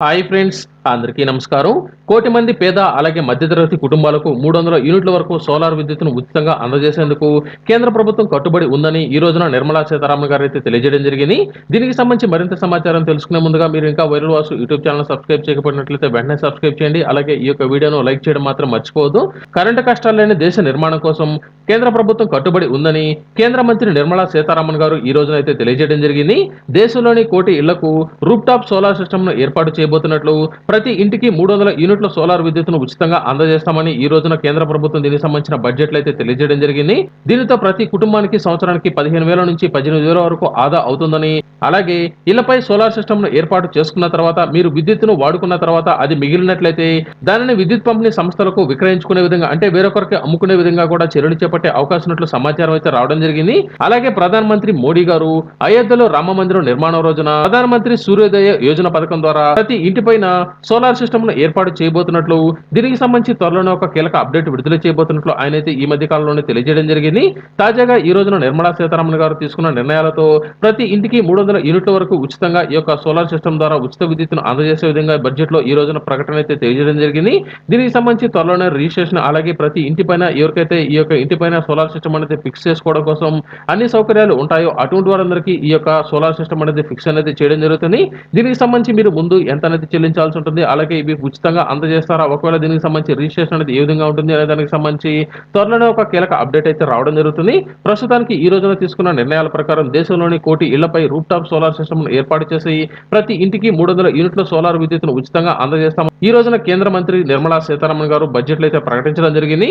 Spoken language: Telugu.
హాయ్ ఫ్రెండ్స్ అందరికీ నమస్కారం. కోటి మంది పేద అలాగే మధ్యతరగతి కుటుంబాలకు మూడు వందల యూనిట్ల వరకు సోలార్ విద్యుత్తును ఉచితంగా అందజేసేందుకు కేంద్ర ప్రభుత్వం కట్టుబడి ఉందని ఈ రోజున నిర్మలా సీతారామన్ గారు అయితే తెలియజేయడం జరిగింది. దీనికి సంబంధించి మరింత సమాచారం తెలుసుకునే ముందుగా మీరు ఇంకా viral Vasu YouTube channel subscribe చేయకపోయినట్లయితే వెంటనే సబ్స్క్రైబ్ చేయండి. అలాగే ఈ యొక్క వీడియోను లైక్ చేయడం మాత్రం మర్చిపోవద్దు. కరెంటు కష్టాలు లేని దేశ నిర్మాణం కోసం కేంద్ర ప్రభుత్వం కట్టుబడి ఉందని కేంద్ర మంత్రి నిర్మలా సీతారామన్ గారు ఈ రోజున అయితే తెలియజేయడం జరిగింది. దేశంలోని కోటి ఇళ్ళకు రూప్ టాప్ సోలార్ సిస్టమ్ను ఏర్పాటు చేయబోతున్నట్లు ప్రతి ఇంటికి మూడు వందల యూనిట్ల సోలార్ విద్యుత్తును ఉచితంగా అందజేస్తామని ఈ రోజున కేంద్ర ప్రభుత్వం దీనికి సంబంధించిన బడ్జెట్లు అయితే తెలియజేయడం జరిగింది. దీనితో ప్రతి కుటుంబానికి సంవత్సరానికి పదిహేను వేల నుంచి పద్దెనిమిది వేల వరకు ఆదా అవుతుందని అలాగే ఇళ్ళపై సోలార్ సిస్టమ్ను ఏర్పాటు చేసుకున్న తర్వాత మీరు విద్యుత్తును వాడుకున్న తర్వాత అది మిగిలినట్లయితే దానిని విద్యుత్ పంపిణీ సంస్థలకు విక్రయించుకునే విధంగా అంటే వేరొకరికి అమ్ముకునే విధంగా కూడా చర్యలు చేపట్టే అవకాశం ఉన్నట్లు సమాచారం అయితే రావడం జరిగింది. అలాగే ప్రధానమంత్రి మోడీ గారు అయోధ్యలో రామ మందిరం నిర్మాణం రోజున ప్రధానమంత్రి సూర్యోదయ యోజన పథకం ద్వారా ప్రతి ఇంటిపైన సోలార్ సిస్టమ్ను ఏర్పాటు చేయబోతున్నట్లు దీనికి సంబంధించి త్వరలోనే ఒక కీలక అప్డేట్ విడుదల చేయబోతున్నట్లు ఆయన అయితే ఈ మధ్య కాలంలోనే తెలియజేయడం జరిగింది. తాజాగా ఈ రోజున నిర్మలా సీతారామన్ గారు తీసుకున్న నిర్ణయాలతో ప్రతి ఇంటికి మూడు వందల యూనిట్ల వరకు ఉచితంగా ఈ యొక్క సోలార్ సిస్టమ్ ద్వారా ఉచిత విద్యుత్తును అందజేసే విధంగా బడ్జెట్లో ఈ రోజున ప్రకటన అయితే తెలియజేయడం జరిగింది. దీనికి సంబంధించి త్వరలోనే రిజిస్ట్రేషన్ అలాగే ప్రతి ఇంటిపైన ఎవరికైతే ఈ యొక్క ఇంటిపైన సోలార్ సిస్టమ్ అనేది ఫిక్స్ చేసుకోవడం కోసం అన్ని సౌకర్యాలు ఉంటాయో అటువంటి వారందరికీ ఈ యొక్క సోలార్ సిస్టమ్ అనేది ఫిక్స్ అనేది చేయడం జరుగుతుంది. దీనికి సంబంధించి మీరు ముందు ఎంత అనేది చెల్లించాల్సి ఉంటుంది అలాగే ఇవి ఉచితంగా అందజేస్తారా? ఒకవేళ దీనికి సంబంధించి రిజిస్ట్రేషన్ అనేది ఏ విధంగా ఉంటుంది అనే దానికి సంబంధించి త్వరలోనే ఒక కీలక అప్డేట్ అయితే రావడం జరుగుతుంది. ప్రస్తుతానికి ఈ రోజున తీసుకున్న నిర్ణయాల ప్రకారం దేశంలోని కోటి ఇళ్ళపై రూప్ టాప్ సోలార్ సిస్టమ్ ఏర్పాటు చేసి ప్రతి ఇంటికి మూడు వందల యూనిట్ల సోలార్ విద్యుత్తును ఉచితంగా అందజేస్తాం ఈ రోజున కేంద్ర మంత్రి నిర్మలా సీతారామన్ గారు బడ్జెట్లు అయితే ప్రకటించడం జరిగింది.